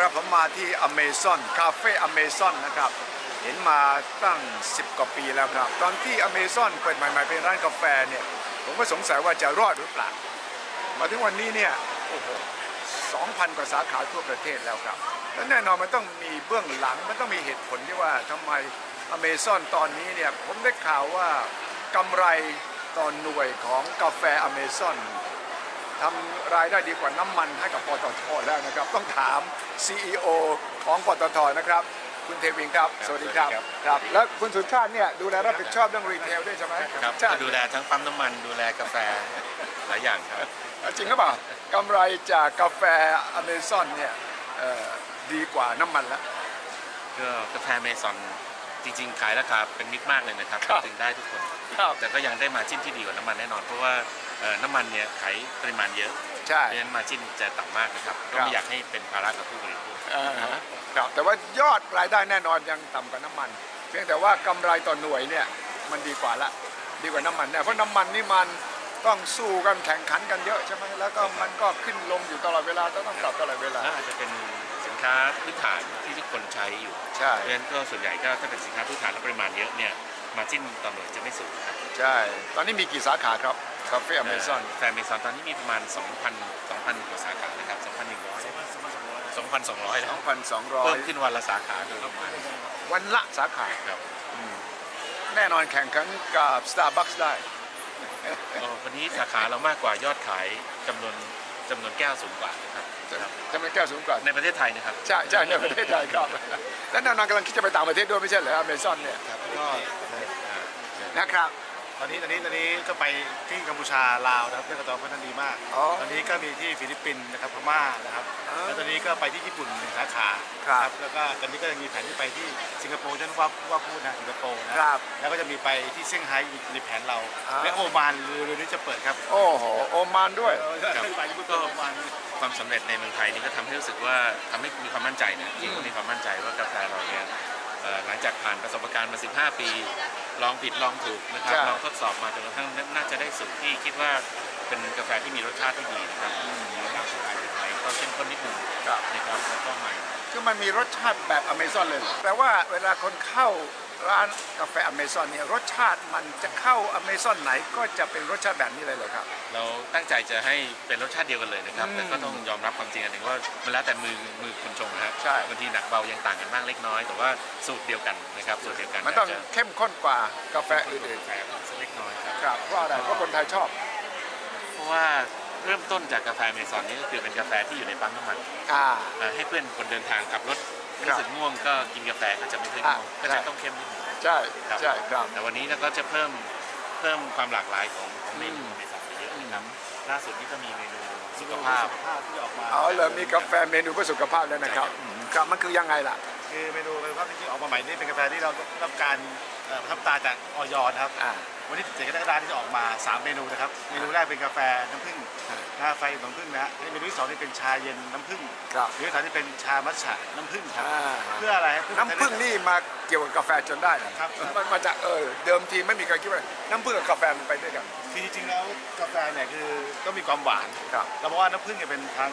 ครับผมมาที่อเมซอนคาเฟ่อเมซอนนะครับ เห็นมาตั้ง 10 กว่าปีแล้วครับ ตอนที่อเมซอนเปิดใหม่ๆเป็นร้านกาแฟเนี่ย ผมก็สงสัยว่าจะรอดหรือเปล่า มาถึงวันนี้เนี่ยโอ้โห2,000 กว่าสาขาทั่วประเทศแล้วครับ และแน่นอนมันต้องมีเบื้องหลัง มันต้องมีเหตุผลที่ว่าทำไมอเมซอนตอนนี้เนี่ย ผมได้ข่าวว่ากำไรต่อหน่วยของกาแฟอเมซอน ทำรายได้ดีกว่าน้ำมันให้กับปตทแล้วนะครับ ต้องถาม CEO ของปตทนะครับ คุณเทวินครับ สวัสดีครับสวัสดีครับครับ แล้วคุณสุชาติเนี่ยดูแลรับผิดชอบเรื่องรีเทลด้วยใช่ไหมครับใช่ก็ดูแลทั้งปั๊มน้ำมันดูแลกาแฟหลายอย่างครับ จริงหรือเปล่ากำไรจากกาแฟอเมซอนเนี่ยเอ่อดีกว่าน้ำมันแล้วก็กาแฟเมซอน จริงๆ ขายราคาเป็นมิตรมากเลยนะครับครับถึงได้ทุกคน ครับแต่ก็ยังได้มาจิ้นที่ดีกว่าน้ำมันแน่นอน เพราะว่าเอ่อน้ำมันเนี่ยขายปริมาณเยอะใช่ เพราะฉะนั้นมาจิ้นจะต่ำมากนะครับก็ครับไม่อยากให้เป็นภาระกับผู้บริโภค อ่าฮะครับแต่ว่ายอดรายได้แน่นอนยังต่ำกว่าน้ำมัน เพียงแต่ว่ากำไรต่อหน่วยเนี่ยมันดีกว่าละดีกว่าน้ำมันเนี่ยเพราะน้ำมันนี่มันต้องสู้กันแข่งขันกันเยอะใช่ไหมแล้วก็มันก็ขึ้นลงอยู่ตลอดเวลาต้องปรับตลอดเวลาและอาจจะเป็นสิน ค้าพื้นฐานที่ทุกคนใช้อยู่ใช่ เพราะฉะนั้นก็ส่วนใหญ่ก็ถ้าเป็นสินค้าพื้นฐานและปริมาณเยอะเนี่ยมาจิ้นต่อหน่วยจะไม่สูงครับใช่ ตอนนี้มีกี่สาขาครับคาเฟ่อเมซอนแฟนเมซอนตอนนี้มีประมาณ 2,000 2,000กว่าสาขานะครับ2,100 2,200แล้วเพิ่ม2,200ขึ้นวันละสาขาโดยประมาณวันละสาขา ครับแน่นอนแข่งขันกับ Starbucks ได้ เอ่อวันนี้สาขาเรามากกว่ายอดขายจำนวนจำนวนแก้วสูงกว่านะครับ ครับจะเป็นแก้วสูงกว่าในประเทศไทยนะครับ ใช่ใช่ในประเทศไทยครับ และแน่นอนกำลังคิดจะไปต่างประเทศด้วยไม่ใช่เหรออเมซอนเนี่ยครับก็อ่านะครับ ตอนนี้ตอนนี้ตอนนี้ก็ไปที่กัมพูชาลาวนะครับเรื่องกระตอพัฒนาดีมาก อ๋อตอนนี้ก็มีที่ฟิลิปปินส์นะครับพม่านะครับอ๋อแล้วตอนนี้ก็ไปที่ญี่ปุ่นหนึ่งสาขาครับแล้วก็ตอนนี้ก็ยังมีแผนที่ไปที่สิงคโปร์ท่านว่าว่าพูดนะสิงคโปร์นะครับแล้วก็จะมีไปที่เซี่ยงไฮ้อีกในแผนเราอ่าและโอมานเรือนี้จะเปิดครับโอ้โหโอมานด้วย ครับ ไปญี่ปุ่นก็โอมานความสำเร็จในเมืองไทยนี่ก็ทำให้รู้สึกว่าทำให้มีความมั่นใจนะจริงๆมีความมั่นใจว่ากาแฟเราเนี่ยเอ่อ หลังจากผ่านประสบการณ์มา 15 ปี ลองผิดลองถูกนะครับใช่ลองทดสอบมาจนกระทั่งน่าจะได้สูตรที่คิดว่าเป็นกาแฟที่มีรสชาติที่ดีนะครับแล้วก็สไตล์ไทยก็เข้มข้นนิดนึงครับนะครับแล้วก็มันคือมันมีรสชาติแบบอเมซอนเลยเหรอแปลว่าเวลาคนเข้า ร้านกาแฟอเมซอนเนี่ยรสชาติมันจะเข้าอเมซอนไหนก็จะเป็นรสชาติแบบนี้เลยเหรอครับ เราตั้งใจจะให้เป็นรสชาติเดียวกันเลยนะครับ อืมแต่ก็ต้องยอมรับความจริงอันหนึ่งว่ามันแล้วแต่มือมือคนชงนะฮะใช่ บางทีหนักเบายังต่างกันบ้างเล็กน้อย แต่ว่าสูตรเดียวกันนะครับสูตรเดียวกันมันต้องาจจะเข้มข้นกว่ากาแฟอื่นแฝงสักเล็กน้อยครับ ๆครับเพราะอะไรเพราะคนไทยชอบเพราะว่าเริ่มต้นจากกาแฟเมซอนนี่ก็คือเป็นกาแฟที่อยู่ในปั๊มน้ำมันอ่า อ่าให้เพื่อนคนเดินทางขับรถค รับรู้สึกง่วงก็กินกาแฟก็จะไม่ค่อยง่วงอ่าก็ใช่จะต้องเข้มนิดนึงใช่ครับใช่ครับ แต่วันนี้เราก็จะเพิ่มเพิ่มความหลากหลายของของเมนูอืมเมซอนไปเยอะนะครับล่าสุดนี่ก็มีเมนูสุขภาพสุขภาพที่ออกมาเอาเลยมีกาแฟเมนูเพื่อสุขภาพแล้วนะครับใช่ครับอืมครับมันคือยังไงล่ะ คือเมนูเป็นภาพที่ออกมาใหม่นี่เป็นกาแฟที่เราได้รับการ เอ่อประทับตาจากออยนะครับ อ่า วันนี้เจ๊ก็ได้ร้านที่จะออกมา 3 เมนูนะครับ เมนูแรกเป็นกาแฟน้ำผึ้งอ่า กาแฟน้ำผึ้งนะฮะเมนูที่สองนี่เป็นชาเย็นน้ำผึ้งครับเมนูที่สามนี่เป็นชามัทฉะน้ำผึ้งครับ อ่าเพื่ออะไรครับ น้ำผึ้งนี่มาเกี่ยวกับกาแฟจนได้เหรอครับ มันมาจากเออเดิมทีไม่มีใครคิดว่าน้ำผึ้งกับกาแฟมันไปด้วยกัน คือจริงๆแล้วกาแฟเนี่ยคือต้องมีความหวาน ครับ เราบอกว่าน้ำผึ้งเนี่ยเป็นทาง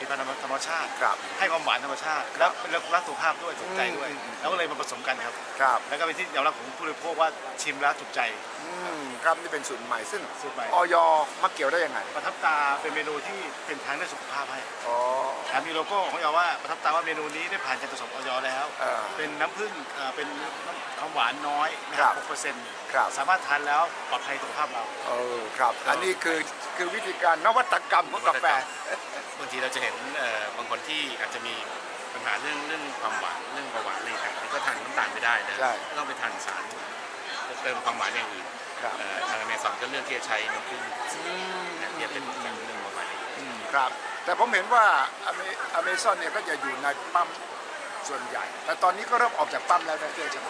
เอ่อผลิตภัณฑ์ธรรมชาติ ครับ ให้ความหวานธรรมชาติ แล้วเป็นรักสุขภาพด้วยถูกใจด้วย อืมอืม แล้วก็เลยมาผสมกันครับ ครับ แล้วก็เป็นที่ยอมรับของผู้บริโภคว่าชิมแล้วถูกใจ อืมครับนี่เป็นสูตรใหม่ซึ่งสูตรใหม่ ออยมาเกี่ยวได้ยังไงประทับตาเป็นเมนูที่เป็นทางเลือกสุขภาพให้อ๋อ แถมมีโลโก้ของออยว่าประทับตาว่าเมนูนี้ได้ผ่านการตรวจสอบออยแล้วเออเป็นน้ำผึ้งเอ่อเป็นน้ำความหวานน้อยนะคครัรับ บ6เปอร์เซ็นต์ ครับ สามารถทานแล้วปลอดภัยต่อสุขภาพเรา เออครับ อันนี้คือคือวิธีการนวัตกรรมของกาแฟ บางทีเราจะเห็นเอ่อบางคนที่อาจจะมีปัญหาเรื่องเรื่องความหวานเรื่องเบาหวานอะไรต่างๆก็ทานน้ำตาลไม่ได้นะใช่ก็ต้องไปทานสารเติมความหวานอย่างอื่นครับ เอ่อทางอเมซอนก็เลือกที่จะใช้น้ำผึ้งอืมนะที่จะเป็นเรื่องเรื่องเบาหวานอืมครับ แต่ผมเห็นว่าอเมอเมซอนเนี่ยก็จะอยู่ในปั๊มส่วนใหญ่ แต่ตอนนี้ก็เริ่มออกจากปั๊มแล้วนะเจ๊ใช่ไหม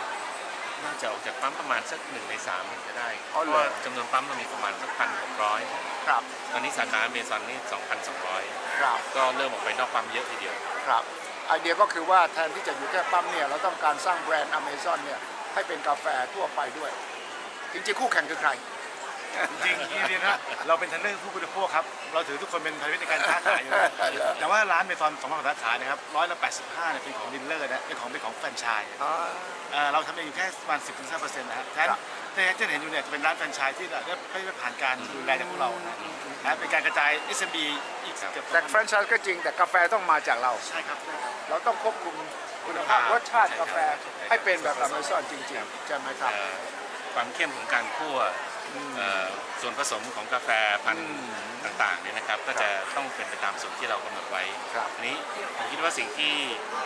น่าจะออกจากปั๊มประมาณสักหนึ่งในสามจะได้อ๋อเพเหรอราะว่าจำนวนปั๊มเรามีประมาณสักพันหกร้อยครับตอนนี้สาขาอเมซอนนี่สองพันสองร้อยครับก็เริ่มออกไปนอกปั๊มเยอะทีเดียว ครับไอเดียก็คือว่าแทนที่จะอยู่แค่ปั๊มเนี่ยเราต้องการสร้างแบรนด์อเมซอนเนี่ยให้เป็นกาแฟทั่วไปด้วย จริงๆคู่แข่งคือใคร จริงๆจริงๆนะเราเป็นทันเรื่องผู้บริโภคครับ เราถือทุกคนเป็นพันธมิตรในการค้าขายอยู่แล้วแต่ว่าร้านเมซอนสองพันสาขานะครับร้อยละ85เนี่ยเป็นของดิลเลอร์นะเป็นของเป็นของแฟรนไชส์อ๋อเอ่อเราทำเองอยู่แค่ประมาณ 10-15%เปอร์เซ็นต์นะฮะแทนครับที่ที่เห็นอยู่เนี่ยจะเป็นร้านแฟรนไชส์ที่ได้ได้ผ่านการดูแลจากพวกเรานะนะเป็นการกระจาย SMB อีกเกือบแต่แฟรนไชส์ก็จริงแต่กาแฟต้องมาจากเรา ใช่ครับใช่ครับ เราต้องควบคุมคุณภาพรสชาติกาแฟให้เป็นแบบอเมซอนจริงๆใช่ไหมครับ เอ่อ ความเข้มของการคั่วเอ่อส่วนผสมของกาแฟพันธุ์อืมต่างๆเนี่ยนะครับ ก็จะต้องเป็นไปตามสูตรที่เรากำหนดไว้ครับ อันนี้ผมคิดว่าสิ่งที่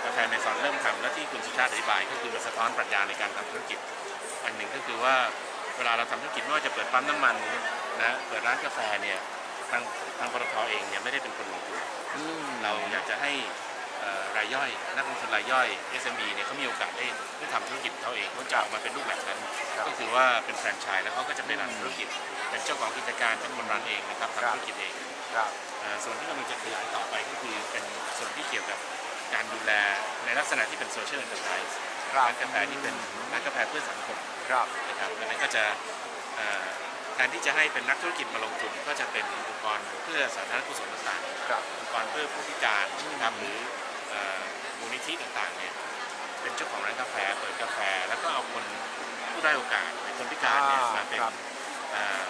กาแฟเมซอนเริ่มทำและที่คุณสุชาติอธิบาย ก็คือมันสะท้อนปรัชญาในการทำธุรกิจ อันหนึ่งก็คือว่าเวลาเราทำธุรกิจไม่ว่าจะเปิดปั๊มน้ำมันนะเปิดร้านกาแฟเนี่ยทางทางปตทเองเนี่ยไม่ได้เป็นคนลงทุน เราอยากจะให้เอ่อ รายย่อย นักลงทุนรายย่อย SME เนี่ยเขามีโอกาสได้ได้ทำธุรกิจของเขาเองเขาจะออกมาเป็นรูปแบบนั้นครับก็คือว่าเป็นแฟรนไชส์แล้วเขาก็จะไปรันธุรกิจ เป็นเจ้าของกิจการเป็นคนรันเองนะครับครับทำธุรกิจเองครับเอ่อส่วนที่กำลังจะขยายต่อไปก็คือเป็นส่วนที่เกี่ยวกับการดูแลในลักษณะที่เป็นโซเชียล n อน r p r i s e ครับร้านกาแฟที่เป็นร้านกาแฟเพื่อสังคมครับนะครับอันนั้นก็จะเอ่อแทนที่จะให้เป็นนักธุรกิจมาลงทุนก็จะเป็นองค์กรเพื่อสาธารณกุศลต่างๆครับองค์กรเพื่อผู้พิการนะครับหรือเอ่อ มูลนิธิต่างๆเนี่ยเป็นเจ้าของร้านกาแฟเปิดกาแฟ แล้วก็เอาคนผู้ได้อยโอกาสหรือคนพิการเนี่ยอ่ามมาเป็นครับเอ่อ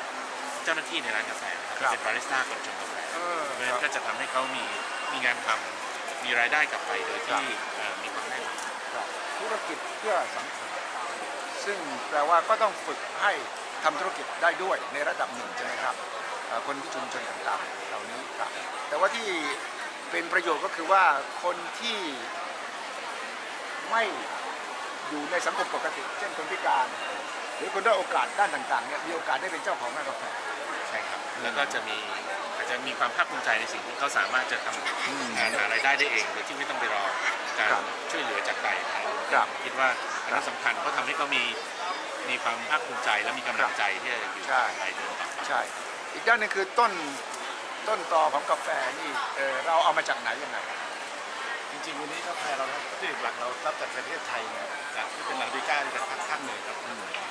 เจ้าหน้าที่ในร้านกาแฟนะครับครับเป็นบาริสต้าคนชงกาแฟเออเพราะฉะคนั้รับนก็จะทำให้เขามีมีงานทำมีรายได้กลับไปโดยที่เอ่อมีความแน่นอน ครับธุรกิจเพื่อสังคมซึ่งแปลว่าก็ต้องฝึกให้ทำธุรกิจได้ด้วยในระดับหนึ่งใช่ไหมครับเอ่อคนที่ชุมชนต่างๆเหล่านี้ครับแต่ว่าที่ เป็นประโยชน์ก็คือว่าคนที่ไม่อยู่ในสังคมปกติ เช่นคนพิการ หรือคนด้อยโอกาสด้านต่างๆเนี่ยมีโอกาสได้เป็นเจ้าของร้านกาแฟ ใช่ครับ แล้วก็จะมีอาจจะมีความภาคภูมิใจในสิ่งที่เขาสามารถจะทอืมำงานหารายได้ได้เองโดยที่ไม่ต้องไปรอการครับช่วยเหลือจากใครนะครับครับคิดว่าอันนั้นสำคัญเพราะทำให้เขามีมีความภาคภูมิใจและมีกำลังใจที่จะอยู่ใช่ไปเดินต่อไป ใช่ อีกด้านหนึงคือต้น ต้นตอของกาแฟนี่เอ่อเราเอามาจากไหนยังไง จริงๆวันนี้กาแฟเราครับวัตถุดิบหลักเรารับจากประเทศไทยเนี่ยจากที่เป็นลาบิก้าจากภาคภาคเหนือครับ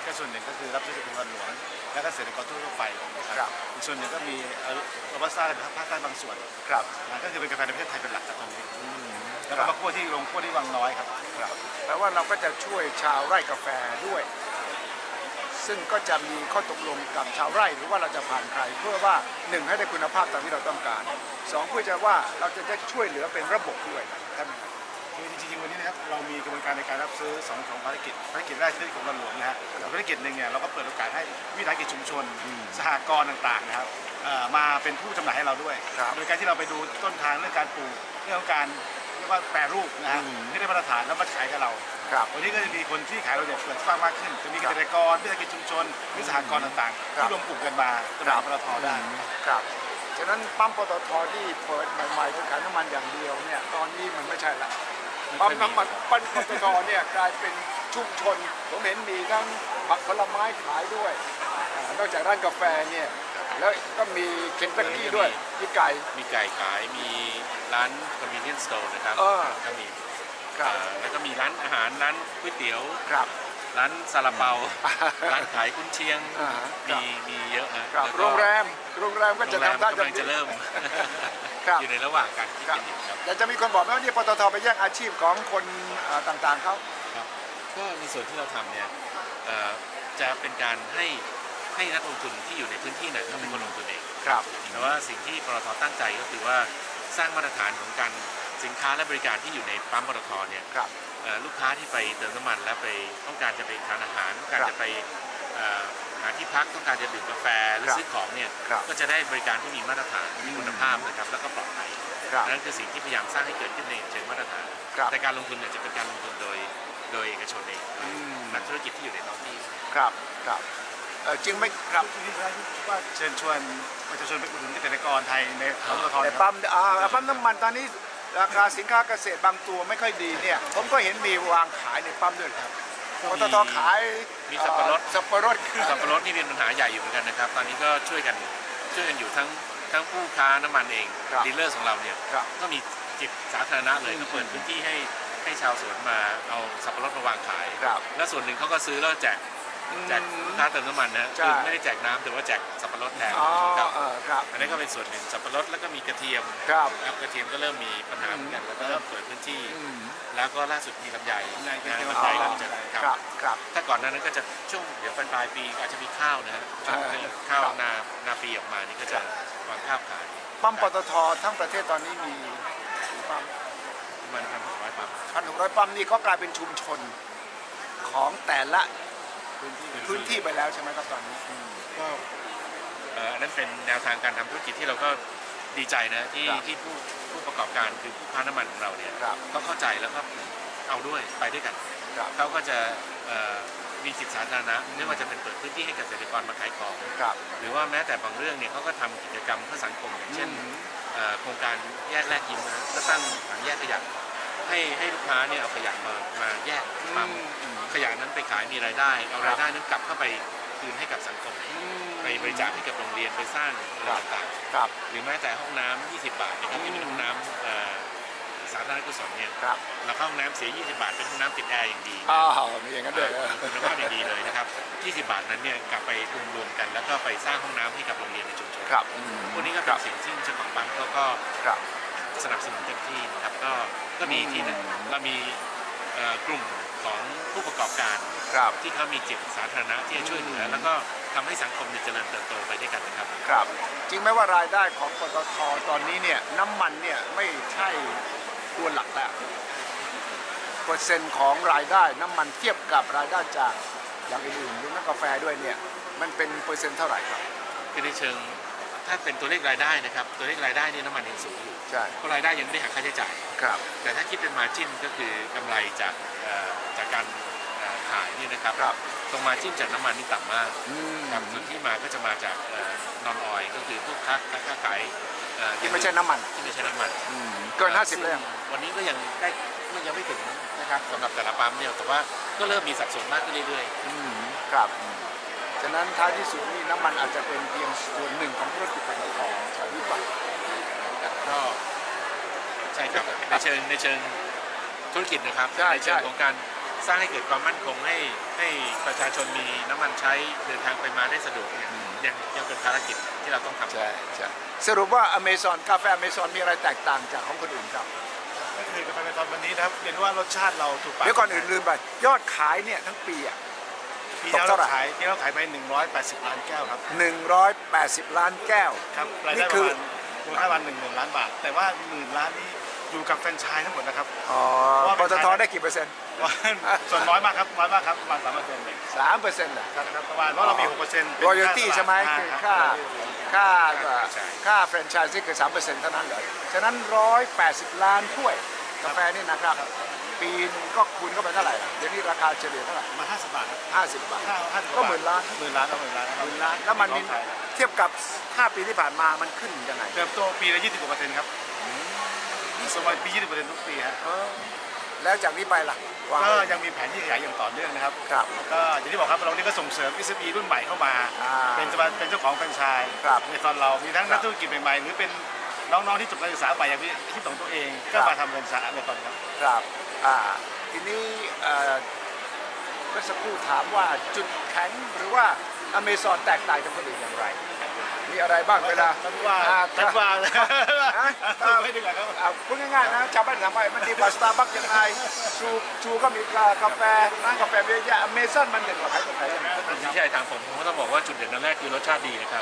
ก็ส่วนหนึ่งก็คือรับซื้อจากเป็นวันหลวงแล้วก็เกษตรกรทั่วๆไปนะคครัรับ บอีกส่วนหนึ่งก็มีเออโรบัสต้าจากภาคใต้บางส่วนครับ นะก็คือเป็นกาแฟในประเทศไทยเป็นหลักครับตรงนี้อืมแล้วคก็รับมาคั่วที่โรงคั่วที่วังน้อยครับ ครับแปลว่าเราก็จะช่วยชาวไร่กาแฟด้วย ซึ่งก็จะมีข้อตกลงกับชาวไร่หรือว่าเราจะผ่านใครเพื่อว่าหนึ่งให้ได้คุณภาพตามที่เราต้องการสองเพื่อจะว่าเราจะได้ช่วยเหลือเป็นระบบด้วยใช่ไหมครับคือจริงๆวันนี้นะครับเรามีกระบวนการในการรับซื้อสองของภารกิจภารกิจแรกคือของวันหลวงนะฮะแต่ภารกิจหนึ่งเนี่ยเราก็เปิดโอกาสให้วิสาหกิจชุมชน สหกรณ์ต่างๆนะครับเอ่อมาเป็นผู้จำหน่ายให้เราด้วยครับโดยการที่เราไปดูต้นทางเรื่องการปลูกเรื่องของการเรียกว่าแปรรูปนะฮะอืมที่ได้มาตรฐานแล้วมาขายกับเรา ครับ วันนี้ก็จะมีคนที่ขายเราเนี่ยเปิดกว้างมากขึ้น จะมีเกษตรกรวิสาหกิจชุมชนวิสาหกรณ์ต่างๆครับที่รวมกลุ่มกันมาจำหน่ายปตทได้ ครับฉะนั้นปั๊มปตทที่เปิดใหม่ๆเป็นขายน้ำมันอย่างเดียวเนี่ยตอนนี้มันไม่ใช่ละปั๊มน้ำมันปั๊มปตทเนี่ยกลายเป็นชุมชนผมเห็นมีทั้งผักผลไม้ขายด้วยอ่านอกจากร้านกาแฟเนี่ย แล้วก็มีเคนตักกี้ด้วยมีไก่ มีไก่ขายมีร้าน convenience store นะครับเออก็มีครับเอ่อแล้วก็มีร้านอาหารร้านก๋วยเตี๋ยว ครับ ร้านซาลาเปา ร้านขายกุนเชียง อ่าฮะครับมีมีเยอะนะครับแล้วก็โรงแรมโรงแรมก็โรจะงแรมทำท่ากำลังจะเริ่ม ครับ อยู่ในระหว่างการคิดครับ กันอยู่ครับอยากจะมีคนบอกไหมว่านี่ปตทไปแย่งอาชีพของคนเอ่อต่างๆเขา ครับก็ในส่วนที่เราทำเนี่ยเอ่อจะเป็นการให้ ให้นักลงทุนที่อยู่ในพื้นที่นั้นเขาเป็นคนลงทุนเอง ครับ แต่ว่าสิ่งที่ปตทตั้งใจก็คือว่าสร้างมาตรฐานของการสินค้าและบริการที่อยู่ในปั๊มปตทเนี่ยครับ เอ่อลูกค้าที่ไปเติมน้ำมันแล้วไปต้องการจะไปทานอาหารต้องการครับจะไปเอ่อหาที่พักต้องการจะดื่มกาแฟหรือครับซื้อของเนี่ยครับก็จะได้บริการที่มีมาตรฐานมีคุณภาพนะครับแล้วก็ปลอดภัยครับนั่นคือสิ่งที่พยายามสร้างให้เกิดขึ้นในเชิงมาตรฐาน ครับแต่การลงทุนเนี่ยจะเป็นการลงทุนโดยโดยเอกชนเองโดยอืม นักธุรกิจที่อยู่ในท้องที่ ครับ ครับ เอ่อจริงไหมครับที่นี่ว่าเชิญชวนประชาชนไปอุดหนุนเกษตรกรไทยในปั๊มปตทแต่นะครับ ปั๊มอ่าปั๊มน้ำมันตอนนี้ราคาสินค้าเกษตรบางตัวไม่ค่อยดีเนี่ย ผมก็เห็นมีวางขายในปั๊มด้วยครับปตทขายมีสับปะรด เอ่อสับปะรด สับปะรดนี่เป็นปัญหาใหญ่อยู่เหมือนกันนะครับ ตอนนี้ก็ช่วยกันช่วยกันอยู่ทั้งทั้งผู้ค้าน้ำมันเองครับดีลเลอร์ของเราเนี่ยครับ ก็มีจิตสาธารณะเลยอืมก็เปิดพื้นที่ให้ให้ชาวสวนมาเอาสับปะรดมาวางขาย ครับ และส่วนหนึ่งเขาก็ซื้อแล้วแจก แจกลูกค้าเติมน้ำมันนะใช่ คือไม่ได้แจกน้ำแต่ว่าแจกสับปะรดแทนอ๋อครับเออครับ อันนี้ก็เป็นส่วนหนึ่งสับปะรดแล้วก็มีกระเทียมครับครับกระเทียมก็เริ่มมีปัญหาเหมือนกันแล้วก็เริ่มเปิดพื้นที่ อืมแล้วก็ล่าสุดมีลำไยลำไยนะเป็นลำไยอ๋อเริ่มจะคครัรับบ ครับ ถ้าก่อนหน้านั้นก็จะช่วงเดี๋ยวปลายๆปีอาจจะมีข้าวนะฮะช่วงเออข้าวครับ นานาปีออกมานี่ก็จะวางข้าวขายปั๊มปตททั้งประเทศตอนนี้มีปั๊มประมาณพันหกร้อยปั๊มพันหกร้อยปั๊มนี่ก็กลายเป็นชุมชนของแต่ละ พื้นที่ไปแล้วใช่ไหมครับตอนนี้อืมก็เอ่ออันนั้นเป็นแนวทางการทำธุรกิจที่เราก็ดีใจนะที่ครับที่ผู้ผู้ประกอบการคือผู้ค้าน้ำมันของเราเนี่ยครับ ก็เข้าใจแล้วก็เอาด้วยไปด้วยกันครับเขาก็จะเอ่อมีสิทธิสาธารณะไม่ว่าจะเป็นเปิดพื้นที่ให้เกษตรกรมาขายของ ครับ หรือว่าแม้แต่บางเรื่องเนี่ยเขาก็ทำกิจกรรมเพื่อสังคมอย่างเช่นอืมเอ่อโครงการแยกแลกยิ้มนะแล้วตั้งถังแยกขยะให้ให้ลูกค้าเนี่ยเอาขยะมามาแยกปั๊มอืม ขยะนั้นไปขายมีรายได้ เอารายได้นั้นกลับเข้าไปคืนให้กับสังคมอืมไปบริจาคให้กับโรงเรียนไปสร้างอะไรต่างครับ ๆหรือแม้แต่ห้องน้ำ20 บาทนะครับที่เป็นห้องน้ำเอ่อสาธารณกุศลเนี่ยครับเราเข้าห้องน้ำเสีย 20 บาท เป็นห้องน้ำติดแอร์อย่างดี อ้าวมีอย่างนั้นเอด้วยอเหรอคุณภาพอย่างดีเลยนะครับ 20 บาทนั้นเนี่ยกลับไปรวมรวมๆกัน แล้วก็ไปสร้างห้องน้ำให้กับโรงเรียนในชุมชนครับอืมพวกนี้ก็เป็นสิ่งที่เจ้าของปั๊มเขาก็ครับ สนับสนุนเต็มที่นะครับ ก็ก็มีที่นะเรามีเอ่อกลุ่ม ของผู้ประกอบการครับที่เขามีจิตสาธารณะที่จะช่วยเหลือแล้วก็ทำให้สังคมเนี่ยเจริญเติบโตไปด้วยกันนะครับครับ จริงไหมว่ารายได้ของปตทตอนนี้เนี่ยน้ำมันเนี่ยไม่ใช่ตัวหลักแล้วเปอร์เซ็นต์ของรายได้น้ำมันเทียบกับรายได้จากอย่างอื่นๆรวมทั้งกาแฟด้วยเนี่ยมันเป็นเปอร์เซ็นต์เท่าไหร่ครับคือในเชิง ถ้าเป็นตัวเลขรายได้นะครับ ตัวเลขรายได้นี่น้ำมันยังสูงอยู่ใช่เพราะรายได้ยังไม่ได้หักค่าใช้จ่าย ครับ แต่ถ้าคิดเป็นมาจิ้นก็คือกำไรจากเอ่อจากการเอ่อขายนี่นะครับ ครับ ตรงมาจิ้นจากน้ำมันนี่ต่ำมากอืมครับส่วนที่มาก็จะมาจากนอนออยก็คือพวกค้าค้าขายเอ่อที่ไม่ใช่น้ำมันที่ไม่ใช่น้ำมัน อืมเกิน 50เลยซึ่งวันนี้ก็ยังได้ยังไม่ถึงนะครับสำหรับแต่ละปั๊มเนี่ยแต่ว่าก็เริ่มมีสัดส่วนมากขึ้นเรื่อยอืมครับ ฉะนั้นท้ายที่สุดนี่น้ำมันอาจจะเป็นเพียงส่วนหนึ่งของธุรกิจปตทใช่หรือเปล่าๆก็ใช่ครับในเชิงในเชิงธุรกิจนะครับใช่เชิงใช่ของการสร้างให้เกิดความมั่นคงให้ให้ประชาชนมีน้ำมันใช้เดินทางไปมาได้สะดวกเนี่ยยังยังเป็นภารกิจที่เราต้องทำใช่ใช่สรุปว่าอเมซอนกาแฟอเมซอนมีอะไรแตกต่างจากของคนอื่นครับก็คือกาแฟในตอนวันนี้นะครับเรียนว่ารสชาติเราถูกปากเดี๋ยวก่อนอื่นลืมไปยอดขายเนี่ยทั้งปีอะ ปีแล้วตกเท่าไหร่เราขายปีแล้วขายไป 180 ล้านแก้วครับ180 ล้านแก้ว ครับรายได้นี่ปคืระอ มาณมูลค่าประมาณหนึ่งหมื่นล้านบาท แต่ว่าหมื่นล้านนี้อยู่กับแฟรนไชส์ทั้งหมดนะครับ อ๋อว่าปเป็นตทขาย ได้กี่เปอร์เซ็นต์ว่าส่วนน้อยมากครับน้อยมากครับประมาณสามเปอร์เซ็นต์สามเปอร์เซ็นต์เหรอครับครับประมาณเพราะเรามีหกเปอร์เซ็นต์รอยัลตี้ใช่ไหมคือค่าค่าค่าค่าแฟรนไชส์ที่คือ3เปอร์เซ็นต์เท่านั้นเหรอฉะนั้น 180 ล้านถ้วยกาแฟนี่นะครับ ปีนึงก็คูณเข้าไปเท่าไหร่ล่ะเดี๋ยวนี้ราคาเฉลี่ยเท่าไหร่มาห้าสิบบาทครับ50บาท ห้าห้าสิบก็หมื่นล้าน หมื่นล้านก็หมื่นล้านหมื่นล้านแล้วมันมีเทียบกับ 5 ปีที่ผ่านมามันขึ้นยังไงเติบโตปีละยี่สิบกว่าเปอร์เซ็นต์ครับสมัยปียี่สิบเปอร์เซ็นต์ทุกปีฮะเออแล้วจากนี้ไปล่ะวางก็ไว้ยังมีแผนที่ขยายอย่างต่อเนื่องนะครับ ครับก็อย่างที่บอกครับเรานี่ก็ส่งเสริม SME รุ่นใหม่เข้ามา อ่าเป็นจะมาเป็นเจ้าของแฟรนไชส์ครับในตอนเรามีทั้งครันับกธุรกิจใหม่ๆ หรือเป็นน้องๆที่จบการศึกษาใหม่อย่างที่ที่ของตัวเองครัก็บมาทำแฟรนไชส์ในตอนครับ ครับ อ่าทีนี้เอ่อเมื่อสักครู่ถามว่าจุดแข็งหรือว่าอเมซอนแตกต่างจากคนอื่นอย่างไร มีอะไรบ้างเวลาท่านว่าอ่ท่านว่าฮะท่านไม่ดีกว่าครับอ่าพูดง่ายๆนะชาวบ้านถามว่ามันดีกว่าสตาร์บัคยังไงชูชูก็มีกาแฟร้านกาแฟเยอะแยะอเมซอนมันเด่นกว่าใครตัวใครคุณพิชัยทางผมผมก็ต้องบอกว่าจุดเด่นอันแรกคือรสชาติดีนะครับ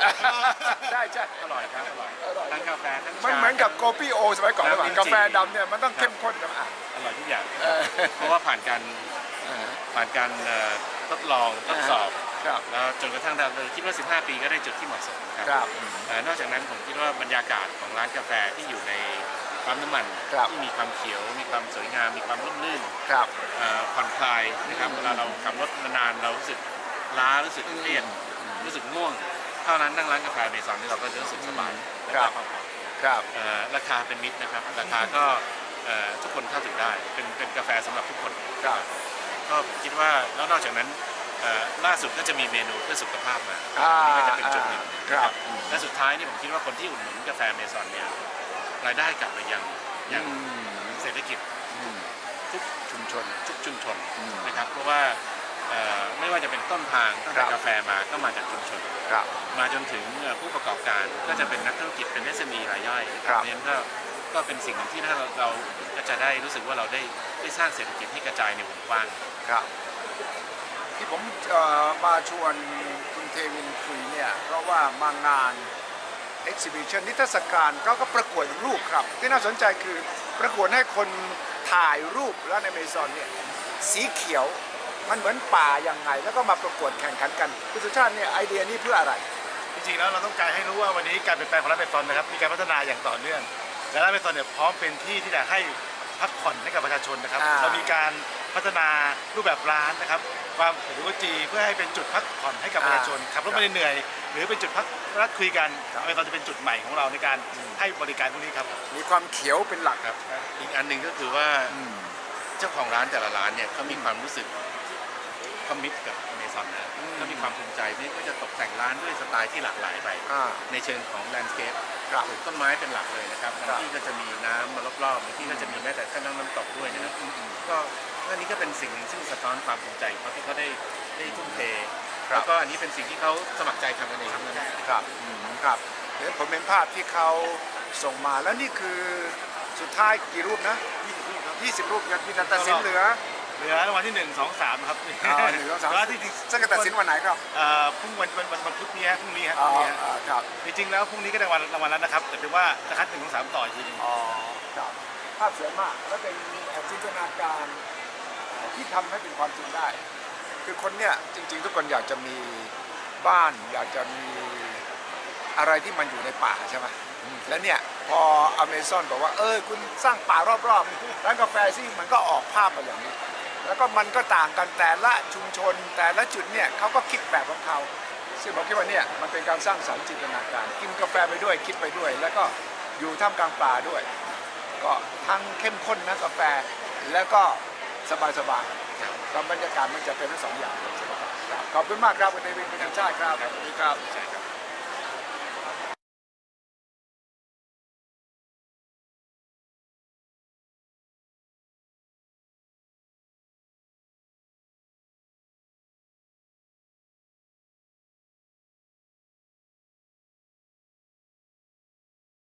ใช่ใช่อร่อยครับอร่อยอร่อยทั้งกาแฟทั้งมันชาเหมือนกับโกปี้โอสมัยก่อนหรือเปล่าน้ำลิ้นจี่กาแฟดำเนี่ยมันต้องเข้มข้นนะอะอร่อยทุกอย่างเออเพราะว่าผ่านการผ่านการเอ่อทดลองทดสอบ ครับแล้วจนกระทั่งเราคิดว่า 15 ปีก็ได้จุดที่เหมาะสมครับครับเอ่อนอกจากนั้นผมคิดว่าบรรยากาศของร้านกาแฟที่อยู่ในปั๊มน้ำมันครับที่มีความเขียว มีความสวยงาม มีความร่มรื่นครับเอ่อผ่อนคลายนะครับอืมเวลาเราขับรถนานๆเรารู้สึกล้ารู้สึกเครียดรู้สึกง่วง เท่านั้นนั่งร้านกาแฟเมซอนที่เราก็จะรู้สึกสบายและพักผ่อน ครับ เอ่อราคาเป็นมิตรนะครับ ราคาก็เอ่อทุกคนเข้าถึงได้ เป็นเป็นกาแฟสำหรับทุกคน ครับ ก็คิดว่าแล้วนอกจากนั้นเอ่อ ล่าสุดก็จะมีเมนูเพื่อสุขภาพมาอ่าอันนี่ก็จะเป็นจุดหนึ่งครับ และสุดท้ายนี่ผมคิดว่าคนที่อุดหนุนกาแฟเมซอนเนี่ยรายได้กลับมายังยังอืมเศรษฐกิจอืม ทุกชุมชนทุกชุมชนอืมนะครับ เพราะว่าเเอ่อไม่ว่าจะเป็นต้นทางตั้งครัแต่บกาแฟมาก็มาจากชุมชน ครับ มาจนถึงเอ่อผู้ประกอบการก็จะเป็นนักธุรกิจเป็น SME รายย่อยครับเพราะฉะนั้นก็ก็เป็นสิ่งหนึ่งที่ถ้าเราเราก็จะได้รู้สึกว่าเราได้ได้สร้างเศรษฐกิจให้กระจายในวงกว้าง ครับ ที่ผมเอ่อมาชวนคุณเทวินคุยเนี่ยเพราะว่ามางาน exhibition นิทรรศการก็ก็ประกวดรูปครับ ที่น่าสนใจคือประกวดให้คนถ่ายรูปแล้วในเมซอนเนี่ยสีเขียวมันเหมือนป่ายังไง แล้วก็มาประกวดแข่งขันกันคุณสุชาติเนี่ยไอเดียนี้เพื่ออะไร จริงๆแล้วเราต้องการให้รู้ว่าวันนี้การเปลี่ยนแปลงของร้านเบตอนนะครับมีการพัฒนาอย่างต่อเนื่องและร้านเบตอนเนี่ยพร้อมเป็นที่ที่จะให้พักผ่อนให้กับประชาชนนะครับอ่าเรามีการ พัฒนารูปแบบร้านนะครับความหรือว่าจีเพื่อให้เป็นจุดพักผ่อนให้กับประชาชนขับรถไม่ได้เหนื่อย หรือเป็นจุดพักรักคุยกันเบตอนจะเป็นจุดใหม่ของเราในการให้บริการพวกนี้ครับ มีความเขียวเป็นหลักครับ อีกอันหนึ่งก็คือว่าเจ้าของร้านแต่ละร้านเนี่ยเขามีความรู้สึก คอมมิตกับอเมซอนนะอืมเขามีความภูมิใจนี่ก็จะตกแต่งร้านด้วยสไตล์ที่หลากหลายไป อ่า ในเชิงของแลนด์สเคปครับปลูกต้นไม้เป็นหลักเลยนะครับครับบางที่ก็จะมีน้ำมารอบๆบางที่ก็จะมีแม้แต่กระน้ำน้ำตกด้วยนะครับก็อันนี้ก็เป็นสิ่งหนึ่งซึ่งสะท้อนความภูมิใจของเขาที่เขาได้ได้ทุ่มเทครับ แล้วก็อันนี้เป็นสิ่งที่เขาสมัครใจทำกันเองทั้งนั้นครับอืมครับเดี๋ยวผมเป็นภาพที่เขาส่งมาแล้วนี่คือสุดท้ายกี่รูปนะ 20 รูปยังมีการตัดสินเหลือ เหลือรางวัลที่หนึ่งสองสามครับอ่าหนึ่งสองสาม แล้วที่จริงซึ่งจะตัดสินวันไหนครับเอ่อพรุ่งวันวันวันวันพุธนี้ฮะพรุ่งนี้ฮะพอ๋อรุ่งนี้ฮะอ่าครับจริงๆแล้วพรุ่งนี้ก็ได้รางวัลรางวัลแล้วนะครับ แต่ถือว่าจะคัดหนึ่งของสามต่ออีกทีหนึงอ๋อครับภาพสวยมากแล้วเป็นจินตนาการที่ทำให้เป็นความจริงได้ คือคนเนี่ยจริง ๆ ทุกคนอยากจะมีบ้าน อยากจะมีอะไรที่มันอยู่ในป่าใช่ไหมแล้วเนี่ยพออเมซอนบอกว่าเออคุณสร้างป่ารอบๆร้านกาแฟซิมันก็ออกภาพมาอย่างนี้ แล้วก็มันก็ต่างกันแต่ละชุมชนแต่ละจุดเนี่ยเขาก็คิดแบบของเขาซึ่งผมคิดว่าเนี่ยมันเป็นการสร้างสรรค์จินตนาการ กินกาแฟไปด้วยคิดไปด้วย แล้วก็อยู่ท่ามกลางป่าด้วย ก็ทั้งเข้มข้นนะกาแฟแล้วก็สบายๆแล้วบรรยากาศมันจะเป็นทั้งสองอย่างครับขอบคุณมากครับคุณเดวิดคุณชันชาติครับสวัสดีครับใช่ครับ